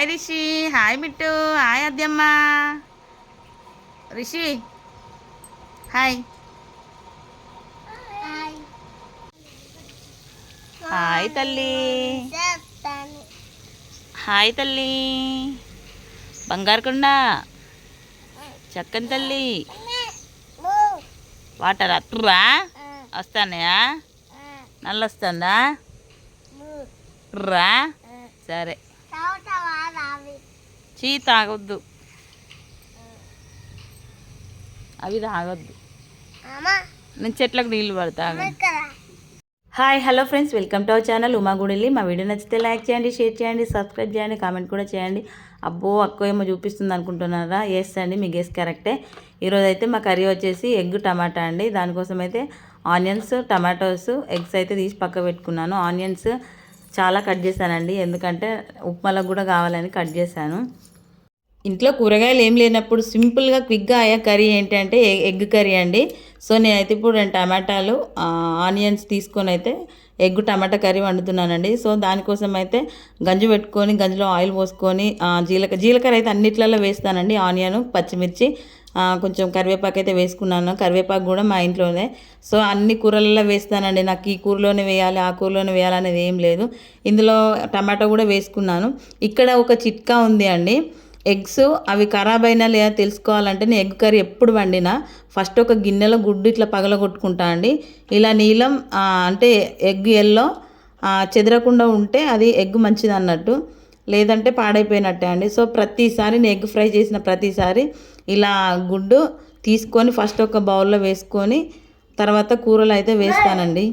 Hi Rishi hi Mittu hi అద్దమ్మ Rishi hi. Hi తల్లి. Hi తల్లి. బంగారు కొండ చక్కని తల్లి. వాటర్ అత్తురా వస్తానయా? నల్ల వస్తుందా రా. సరే. చీ తాగొద్దు అవి తాగొద్దు. నేను చెట్లకు నీళ్ళు పడతా. Hi hello friends welcome to our channel Uma గుడిలి మా వీడియో నచ్చితే లైక్ చేయండి షేర్ చేయండి సబ్స్క్రైబ్ చేయండి కామెంట్ కూడా చేయండి. అబ్బో అక్కో ఏమో చూపిస్తుంది అనుకుంటున్నారా? ఎస్ అండి మీ గెస్ కరెక్టే ఈరోజు అయితే మా కర్రీ వచ్చేసి ఎగ్ టమాటా అండి. దానికోసం అయితే ఆనియన్స్ టమాటోస్ ఎగ్స్ అయితే తీసి పక్క పెట్టుకున్నాను. ఆనియన్స్ చాలా కట్ చేశానండి. ఎందుకంటే ఉప్మాలకు కూడా కావాలని కట్ చేశాను. ఇంట్లో కూరగాయలు ఏం లేనప్పుడు సింపుల్గా క్విక్గా అయ్యే కర్రీ ఏంటంటే ఎగ్ కర్రీ అండి. సో నేనైతే ఇప్పుడు రెండు టమాటాలు ఆనియన్స్ తీసుకొని అయితే ఎగ్ టమాటా కర్రీ వండుతున్నానండి. సో దానికోసం అయితే గంజు పెట్టుకొని గంజిలో ఆయిల్ పోసుకొని జీలక జీలకర్ర జీలకర్ర అయితే అన్నిట్లలో వేస్తానండి. ఆనియన్ పచ్చిమిర్చి కొంచెం కరివేపాకు అయితే వేసుకున్నాను. కరివేపాకు కూడా మా ఇంట్లోనే. సో అన్ని కూరలలో వేస్తానండి. నాకు ఈ కూరలోనే వేయాలి ఆ కూరలోనే వేయాలనేది ఏం లేదు. ఇందులో టమాటా కూడా వేసుకున్నాను. ఇక్కడ ఒక చిట్కా ఉంది అండి. ఎగ్స్ అవి ఖరాబ్ అయినా లేదా తెలుసుకోవాలంటే నేను ఎగ్ కర్రీ ఎప్పుడు వండినా ఫస్ట్ ఒక గిన్నెలో గుడ్డు ఇట్లా పగలగొట్టుకుంటా అండి. ఇలా నీలం అంటే ఎగ్ ఎల్లో చెదరకుండా ఉంటే అది ఎగ్ మంచిది అన్నట్టు లేదంటే పాడైపోయినట్టే అండి. సో ప్రతిసారి నేను ఎగ్ ఫ్రై చేసిన ప్రతిసారి ఇలా గుడ్డు తీసుకొని ఫస్ట్ ఒక బౌల్లో వేసుకొని తర్వాత కూరలు అయితే వేస్తానండి.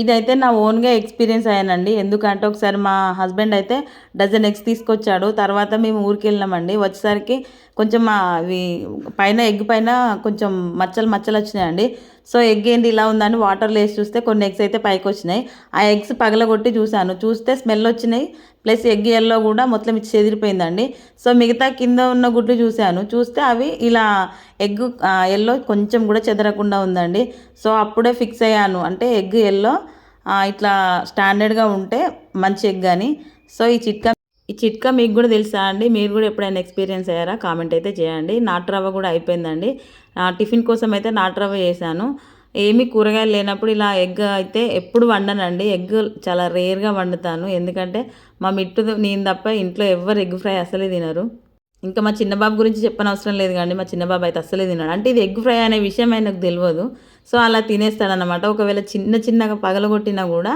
ఇదైతే నా ఓన్గా ఎక్స్పీరియన్స్ అయ్యానండి. ఎందుకంటే ఒకసారి మా హస్బెండ్ అయితే డజన్ ఎగ్స్ తీసుకొచ్చాడు. తర్వాత మేము ఊరికి వెళ్ళినామండి. వచ్చేసరికి కొంచెం మా అవి పైన ఎగ్ పైన కొంచెం మచ్చలు మచ్చలు వచ్చినాయండి. సో ఎగ్ ఏంటి ఇలా ఉందని వాటర్లో వేసి చూస్తే కొన్ని ఎగ్స్ అయితే పైకి వచ్చినాయి. ఆ ఎగ్స్ పగలగొట్టి చూశాను. చూస్తే స్మెల్ వచ్చినాయి. ప్లస్ ఎగ్ ఎల్లో కూడా మొత్తం ఇచ్చి చెదిరిపోయిందండి. సో మిగతా కింద ఉన్న గుడ్లు చూశాను. చూస్తే అవి ఇలా ఎగ్ ఎల్లో కొంచెం కూడా చెదరకుండా ఉందండి. సో అప్పుడే ఫిక్స్ అయ్యాను. అంటే ఎగ్ ఎల్లో ఇట్లా స్టాండర్డ్గా ఉంటే మంచి ఎగ్ అని. సో ఈ చిట్కా ఈ చిట్కా మీకు కూడా తెలుసా అండి? మీరు కూడా ఎప్పుడైనా ఎక్స్పీరియన్స్ అయ్యారా? కామెంట్ అయితే చేయండి. నాటు రవ్వ కూడా అయిపోయిందండి. టిఫిన్ కోసం అయితే నాటు రవ్వ చేశాను. ఏమీ కూరగాయలు లేనప్పుడు ఇలా ఎగ్ అయితే ఎప్పుడు వండనండి. ఎగ్ చాలా రేర్గా వండుతాను. ఎందుకంటే మా మిట్టు నేను తప్ప ఇంట్లో ఎవ్వరు ఎగ్ ఫ్రై అసలే తినరు. ఇంకా మా చిన్నబాబు గురించి చెప్పని అవసరం లేదు కానీ మా చిన్నబాబు అయితే అస్సలే తిన్నాడు అంటే ఇది ఎగ్ ఫ్రై అనే విషయం ఆయనకు తెలియదు. సో అలా తినేస్తాడనమాట ఒకవేళ చిన్న చిన్నగా పగలగొట్టినా కూడా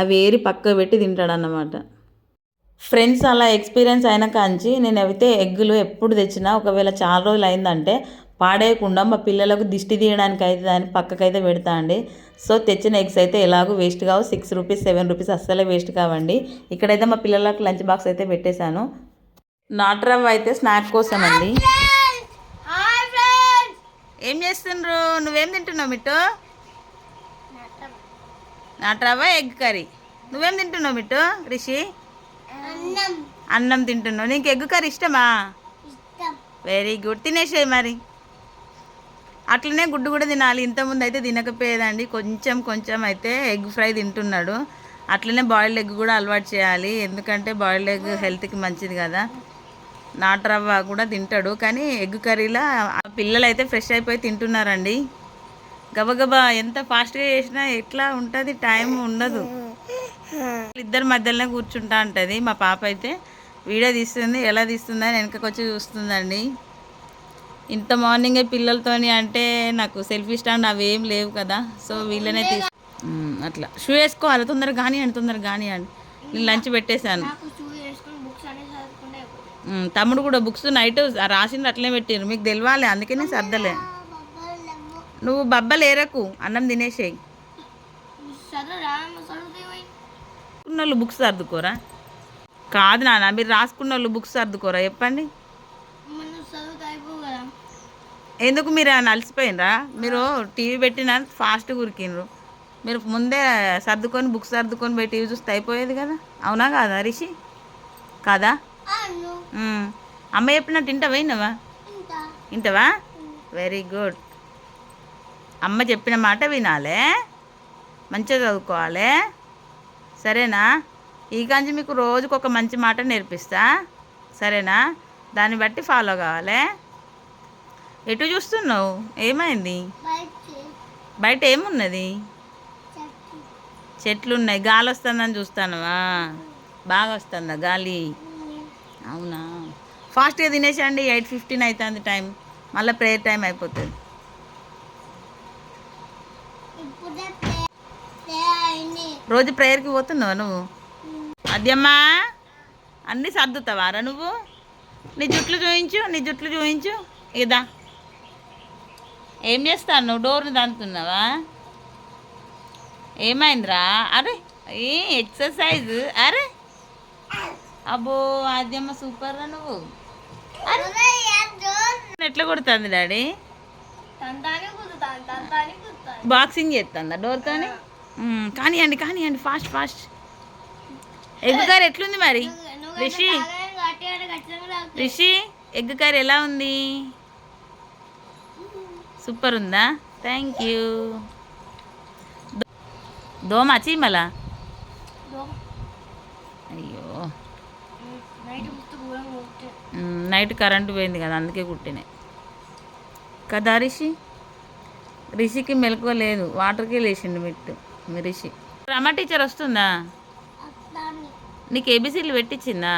అవి ఏరి పక్క పెట్టి తింటాడన్నమాట. ఫ్రెండ్స్ అలా ఎక్స్పీరియన్స్ అయిన కాంచి నేను అయితే ఎగ్గులు ఎప్పుడు తెచ్చినా ఒకవేళ చాలా రోజులు అయిందంటే పాడేయకుండా మా పిల్లలకు దిష్టి తీయడానికి అయితే దాన్ని పక్కకైతే పెడతా అండి. సో తెచ్చిన ఎగ్స్ అయితే ఎలాగో వేస్ట్ కావు. సిక్స్ రూపీస్ సెవెన్ రూపీస్ అస్సలే వేస్ట్ కావండి. ఇక్కడైతే మా పిల్లలకు లంచ్ బాక్స్ అయితే పెట్టేశాను. నాటు రవ్వ అయితే స్నాక్ కోసం అండి ఏం చేస్తుండ్రు? నువ్వేం తింటున్నావు మిట్టు? నాటు రవ్వ. Egg curry. నువ్వేం తింటున్నావు మిట్టు రిషి? అన్నం. తింటున్నావు. నీకు ఎగ్ కర్రీ ఇష్టమా? Very good. తినేసేయి మరి. అట్లనే గుడ్డు కూడా తినాలి. ఇంతకుముందు అయితే తినకపోయేదండి. కొంచెం కొంచెం అయితే ఎగ్ ఫ్రై తింటున్నాడు. అట్లనే బాయిల్డ్ ఎగ్ కూడా అలవాటు చేయాలి. ఎందుకంటే బాయిల్డ్ ఎగ్ హెల్త్కి మంచిది కదా. నాటు రవ్వ కూడా తింటాడు. కానీ ఎగ్ కర్రీలా ఆ పిల్లలు అయితే ఫ్రెష్ అయిపోయి తింటున్నారండి. గబగబా ఎంత ఫాస్ట్గా చేసినా ఎట్లా ఉంటుంది టైం ఉండదు. ఇద్దరి మధ్యలోనే కూర్చుంటా ఉంటుంది. మా పాప అయితే వీడియో తీస్తుంది ఎలా తీస్తుందని వెనకకి వచ్చి చూస్తుందండి. ఇంత మార్నింగే పిల్లలతోని అంటే నాకు సెల్ఫీ స్టాండ్ అవి ఏం లేవు కదా. సో వీళ్ళనే తీసు అట్లా. షూ వేసుకోవాలి తొందరగా కానివ్వండి తొందరగా కానివ్వండి నేను లంచ్ పెట్టేశాను. తమ్ముడు కూడా బుక్స్ నైట్ రాసింది అట్లే పెట్టిండ్రు. మీకు తెలియాలి అందుకే నేను సర్దలే. నువ్వు బబ్బలు ఏరకు అన్నం తినేసేయి. రాసుకున్న వాళ్ళు బుక్స్ సర్దుకోరా? కాదు నాన్న మీరు రాసుకున్న వాళ్ళు బుక్స్ సర్దుకోరా చెప్పండి. ఎందుకు మీరు అలసిపోయినరా? మీరు టీవీ పెట్టిన ఫాస్ట్గా ఉరికిండ్రు మీరు ముందే సర్దుకొని బుక్స్ సర్దుకొని పోయి టీవీ చూస్తే అయిపోయేది కదా? అవునా కాదా రిషి? కాదా? అమ్మ చెప్పినట్టు ఇంటవా విన్నావా? వింటవా? వెరీ గుడ్ అమ్మ చెప్పిన మాట వినాలే. మంచిగా చదువుకోవాలి. సరేనా? ఈ కాంచి మీకు రోజుకు ఒక మంచి మాట నేర్పిస్తా. సరేనా? దాన్ని బట్టి ఫాలో కావాలి. ఎటు చూస్తున్నావు? ఏమైంది? బయట ఏమున్నది? చెట్లు. ఉన్నాయి గాలి వస్తుందని చూస్తానవా బాగా వస్తుందా గాలి? అవునా? ఫాస్ట్గా తినేసండి ఎయిట్ ఫిఫ్టీన్ అవుతుంది టైం మళ్ళీ ప్రేయర్ టైం అయిపోతుంది. రోజు ప్రేయర్కి పోతున్నావా నువ్వు? అద్యమ్మా అన్నీ సర్దుతావారా నువ్వు? నీ జుట్లు చూయించు నీ జుట్లు చూయించు. ఇదా ఏం చేస్తాను? నువ్వు డోర్ని దంతున్నావా? ఏమైందిరా? అరే ఏ ఎక్సర్సైజ్ అరే అబ్బో ఆద్యమ్మ సూపర్ రా నువ్వు. ఎట్లా కొడుతుంది డాడీ? బాక్సింగ్ చేస్తుందా డోర్తోని మ్మ్, కానివ్వండి కానివ్వండి ఫాస్ట్ ఫాస్ట్ ఎగ్ కర్రీ ఎట్లుంది మరి? రిషి? రిషి ఎగ్ కర్రీ ఎలా ఉంది? సూపర్ ఉందా? థ్యాంక్ యూ దోమ చీమల అయ్యో మ్మ్, నైట్ కరెంటు పోయింది కదా అందుకే కుట్టినాయి. కదా రిషి? రిషికి మెలకువ లేదు వాటర్కి లేచిండు మిట్టు మీ రిషి. రమ టీచర్ వస్తుందా? నీకు ఏబీసీలు పెట్టించిందా?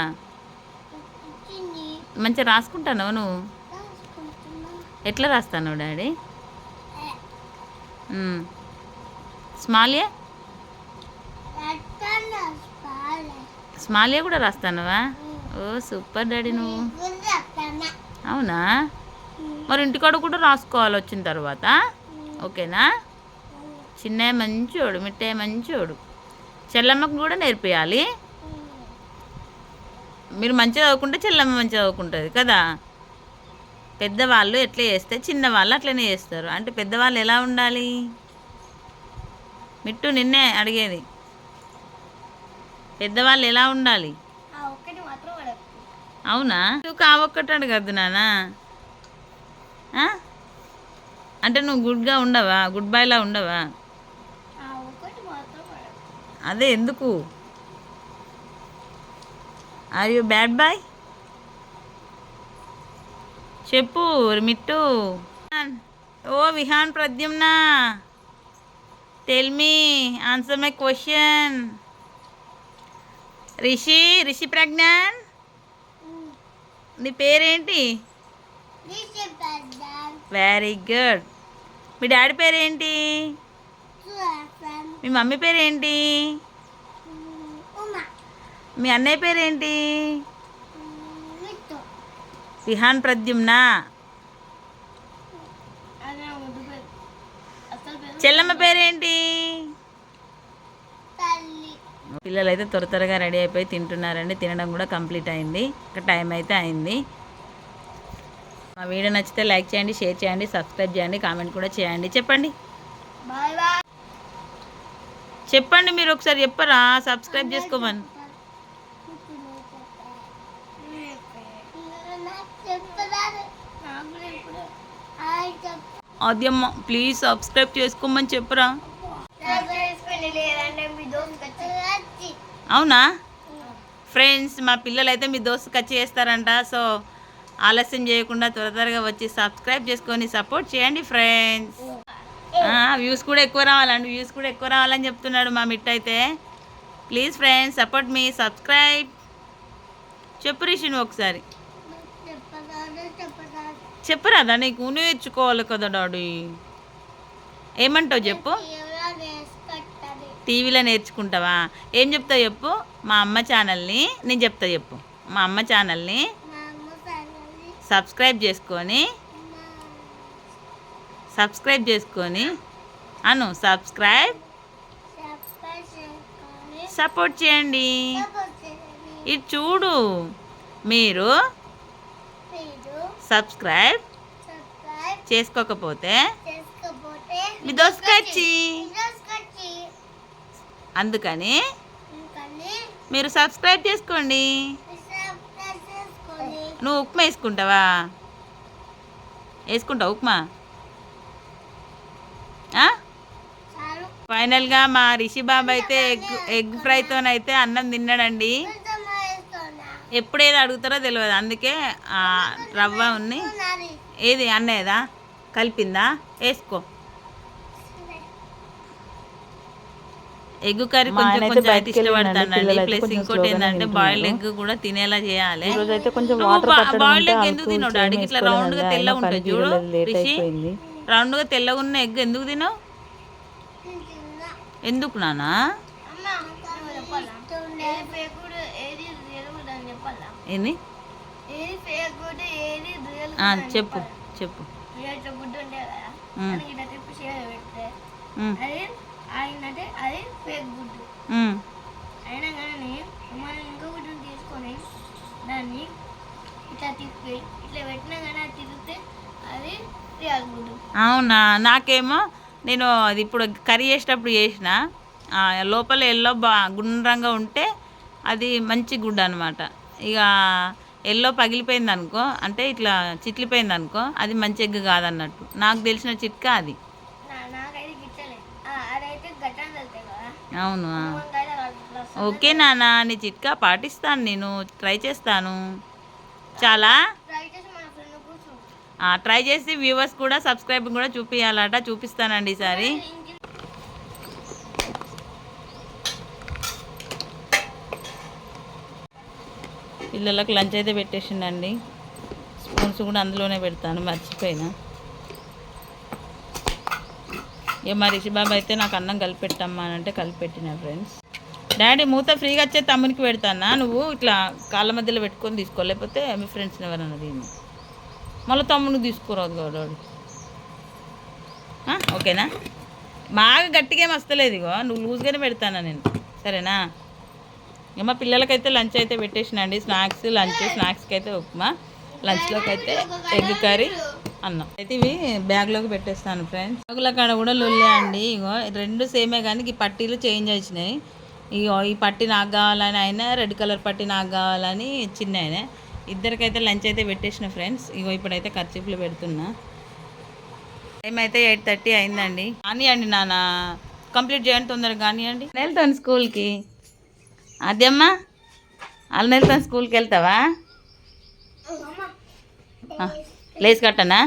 మంచిగా రాసుకుంటాను నువ్వు? ఎట్లా రాస్తాను డాడీ. స్మాలియా? స్మాలియా కూడా రాస్తానువా? ఓ సూపర్ డాడీ నువ్వు. అవునా? మరి ఇంటికాడ కూడా రాసుకోవాలి వచ్చిన తర్వాత? ఓకేనా? చిన్నయ్య మంచోడు మిట్టయ్య మంచోడు. చెల్లమ్మకు కూడా నేర్పియాలి? మీరు మంచిగా చదువుకుంటే చెల్లమ్మ మంచిగా చదువుకుంటుంది కదా? పెద్దవాళ్ళు ఎట్లా చేస్తే చిన్నవాళ్ళు అట్లనే చేస్తారు. అంటే పెద్దవాళ్ళు ఎలా ఉండాలి? మిట్టు నిన్నే అడిగేది. పెద్దవాళ్ళు ఎలా ఉండాలి? అవునా? నువ్వు కావొక్కటి అడగద్దు నానా? అంటే నువ్వు గుడ్గా ఉండవా? గుడ్ బాయ్లా ఉండవా? అదే ఎందుకు? ఆర్ యూ బ్యాడ్ బాయ్ చెప్పు మిట్టు. ఓ Vihan Pradyumna. Tell me answer my question Rishi Rishi Pragyan. నీ పేరేంటి? వెరీ గుడ్ మీ డాడీ పేరేంటి? మీ మమ్మీ పేరేంటి? మీ అన్నయ్య పేరేంటి? విహాన్ ప్రద్యుమ్న? చెల్లమ్మ పేరేంటి? పిల్లలు అయితే త్వర త్వరగా రెడీ అయిపోయి తింటున్నారండి. తినడం కూడా కంప్లీట్ అయింది. ఇంకా టైం అయితే అయింది. మా వీడియో నచ్చితే లైక్ చేయండి షేర్ చేయండి సబ్స్క్రైబ్ చేయండి కామెంట్ కూడా చేయండి. చెప్పండి. చెప్పండి మీరు ఒకసారి చెప్పరా? సబ్స్క్రైబ్ చేసుకోమని. అదేమ్మా ప్లీజ్ సబ్స్క్రైబ్ చేసుకోమని చెప్పరా? అవునా? ఫ్రెండ్స్ మా పిల్లలు అయితే మీ దోస్తు ఖర్చు చేస్తారంట. సో ఆలస్యం చేయకుండా త్వర త్వరగా వచ్చి సబ్స్క్రైబ్ చేసుకొని సపోర్ట్ చేయండి ఫ్రెండ్స్. వ్యూస్ కూడా ఎక్కువ రావాలండి. వ్యూస్ కూడా ఎక్కువ రావాలని చెప్తున్నాడు మా మిట్ అయితే. ప్లీజ్ ఫ్రెండ్స్ సపోర్ట్ మీ సబ్స్క్రైబ్. చెప్పు రిషి నువ్వు ఒకసారి. చెప్పరాదా నీకు? నేర్చుకోవాలి కదా డాడీ. ఏమంటావు చెప్పు? టీవీలో నేర్చుకుంటావా? ఏం చెప్తావు చెప్పు? మా అమ్మ ఛానల్ని నేను చెప్తా చెప్పు. మా అమ్మ ఛానల్ని సబ్స్క్రైబ్ చేసుకొని సబ్స్క్రైబ్ చేసుకొని అను సబ్స్క్రైబ్ సపోర్ట్ చేయండి. ఇది చూడు. మీరు సబ్స్క్రైబ్ చేసుకోకపోతే మీ దోసుకొచ్చి అందుకని మీరు సబ్స్క్రైబ్ చేసుకోండి. నువ్వు ఉప్మా వేసుకుంటావా? వేసుకుంటావు ఉప్మా? ఫైనల్గా మా రిషి బాబు అయితే ఎగ్ ఎగ్ ఫ్రైతోనైతే అన్నం తిన్నాడండి. ఎప్పుడు ఏది అడుగుతారో తెలియదు. అందుకే రవ్వ ఉన్ని ఏది అన్నేదా కలిపిందా? వేసుకో. ఎగ్ కర్రీ కొంచెం కొంచెం అయితే ఇష్టపడతానండి. ప్లస్ ఇంకోటి ఏంటంటే బాయిల్డ్ ఎగ్ కూడా తినేలా చేయాలి. అయితే కొంచెం బాయిల్డ్ ఎగ్ ఎందుకు తినవు డాడీకి ఇట్లా రౌండ్గా తెల్లగా ఉంటుంది చూడు రిషి. రౌండ్గా తెల్లగా ఉన్న ఎగ్ ఎందుకు తినవు? ఎందుకు నానా ఏంది? ఆ, చెప్పు చెప్పు. అయినట్టే అది ఫేక్ గుడ్డు. అయినా కానీ మనం ఇంకో గుడ్డుని తీసుకొని దాన్ని ఇట్లా తిప్పి ఇట్లా పెట్టినా కానీ అది తిరిగితే అది రియల్ గుడ్డు అవునా? నాకేమో నేను అది ఇప్పుడు కర్రీ చేసేటప్పుడు చేసిన. లోపల ఎల్లో బా గుండ్రంగా ఉంటే అది మంచి గుడ్డ అనమాట ఇక ఎల్లో పగిలిపోయింది అనుకో అంటే ఇట్లా చిట్లిపోయింది అనుకో అది మంచి ఎగ్ కాదన్నట్టు. నాకు తెలిసిన చిట్కా అది. అవును? ఓకే నాన్న నీ చిట్కా పాటిస్తాను నేను ట్రై చేస్తాను. చాలా? ట్రై చేసి ట్రై చేసి వ్యూవర్స్ కూడా సబ్స్క్రైబ్ కూడా చూపించాలట చూపిస్తానండి ఈసారి. పిల్లలకు లంచ్ అయితే పెట్టేసిండండి. స్పూన్స్ కూడా అందులోనే పెడతాను మర్చిపోయినా. ఇక మా రిషిబాబు అయితే నాకు అన్నం కలిపి అని అంటే కలిపి ఫ్రెండ్స్ డాడీ మూత ఫ్రీగా వచ్చే తమ్మునికి పెడతానా? నువ్వు ఇట్లా కాళ్ళ మధ్యలో పెట్టుకొని తీసుకో లేకపోతే మీ ఫ్రెండ్స్ని ఎవరన్నా దీన్ని మళ్ళీ తమ్మునికి తీసుకురాదు గౌడవాడు ఓకేనా? బాగా గట్టిగా ఏం వస్తలేదు ఇగో నువ్వు లూజ్గానే పెడతానా నేను? సరేనా? ఇక మా పిల్లలకైతే లంచ్ అయితే పెట్టేసినండి స్నాక్స్ లంచ్ స్నాక్స్కి అయితే ఉప్మా లంచ్లోకి అయితే ఎగ్ కర్రీ. అన్నం. అయితే ఇవి బ్యాగ్లోకి పెట్టేస్తాను ఫ్రెండ్స్ బ్యాగుల కాడ కూడా లొల్లే అండి ఇగో. రెండు సేమే కానీ ఈ పట్టీలు చేంజ్ వచ్చినాయి ఇగో ఈ పట్టి నాకు కావాలని అయినా రెడ్ కలర్ పట్టి నాకు కావాలని చిన్న ఆయన ఇద్దరికైతే లంచ్ అయితే పెట్టేసిన ఫ్రెండ్స్ ఇగో ఇప్పుడైతే ఖర్చీపులు పెడుతున్నా. టైం అయితే ఎయిట్ థర్టీ అయిందండి. కానివ్వండి నాన్న. కంప్లీట్ చేయండి తొందరగా కానివ్వండి వెళ్తాను స్కూల్కి. అదేమ్మా అలా వెళ్తాను స్కూల్కి వెళ్తావా? ఆ, లేచి కట్టనా